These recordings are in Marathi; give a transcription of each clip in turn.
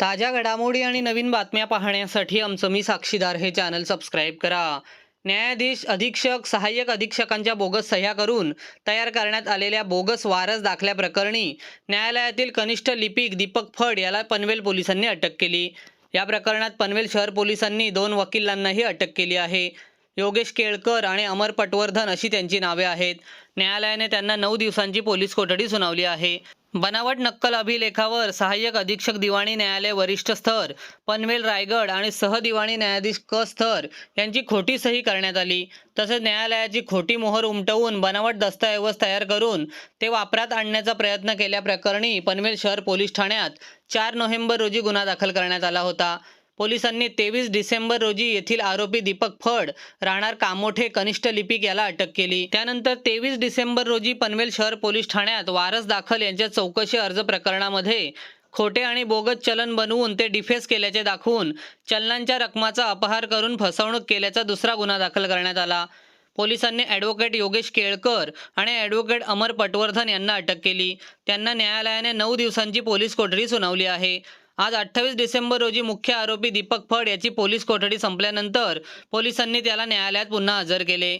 ताज्या घडामोडी आणि नवीन बातम्या पाहण्यासाठी आमचं मी साक्षीदार हे चॅनल सबस्क्राईब करा. न्यायाधीश अधीक्षक सहाय्यक अधीक्षकांच्या बोगस सह्या करून तयार करण्यात आलेल्या बोगस वारस दाखल्याप्रकरणी न्यायालयातील कनिष्ठ लिपिक दीपक फड याला पनवेल पोलिसांनी अटक केली. या प्रकरणात पनवेल शहर पोलिसांनी दोन वकिलांनाही अटक केली आहे. योगेश केळकर आणि अमर पटवर्धन अशी त्यांची नावे आहेत. न्यायालयाने त्यांना नऊ दिवसांची पोलीस कोठडी सुनावली आहे. बनावट नक्कल अभिलेखावर सहाय्यक अधीक्षक दिवाणी न्यायालय वरिष्ठ स्तर पनवेल रायगड आणि सह दिवाणी न्यायाधीश क स्तर यांची खोटी सही करण्यात आली. तसेच न्यायालयाची खोटी मोहर उमटवून बनावट दस्तऐवज तयार करून ते वापरात आणण्याचा प्रयत्न केल्याप्रकरणी पनवेल शहर पोलीस ठाण्यात चार नोव्हेंबर रोजी गुन्हा दाखल करण्यात आला होता. पोलिसांनी तेवीस डिसेंबर रोजी येथील आरोपी दीपक फड राहणार कामोठे कनिष्ठ लिपिक याला अटक केली. त्यानंतर तेवीस डिसेंबर रोजी पनवेल शहर पोलीस ठाण्यात वारस दाखल यांच्या चौकशी अर्ज प्रकरणामध्ये खोटे आणि बोगस चलन बनवून ते डिफेस केल्याचे दाखवून चलनांच्या रकमाचा अपहार करून फसवणूक केल्याचा दुसरा गुन्हा दाखल करण्यात आला. पोलिसांनी ॲडव्होकेट योगेश केळकर आणि ॲडव्होकेट अमर पटवर्धन यांना अटक केली. त्यांना न्यायालयाने नऊ दिवसांची पोलीस कोठडी सुनावली आहे. आज अठ्ठावीस डिसेंबर रोजी मुख्य आरोपी दीपक फड याची पोलीस कोठडी संपल्यानंतर पोलिसांनी त्याला न्यायालयात पुन्हा हजर केले.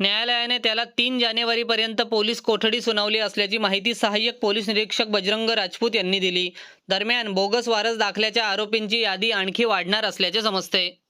न्यायालयाने त्याला तीन जानेवारीपर्यंत पोलीस कोठडी सुनावली असल्याची माहिती सहाय्यक पोलीस निरीक्षक बजरंग राजपूत यांनी दिली. दरम्यान बोगस वारस दाखल्याच्या आरोपींची यादी आणखी वाढणार असल्याचे समजते.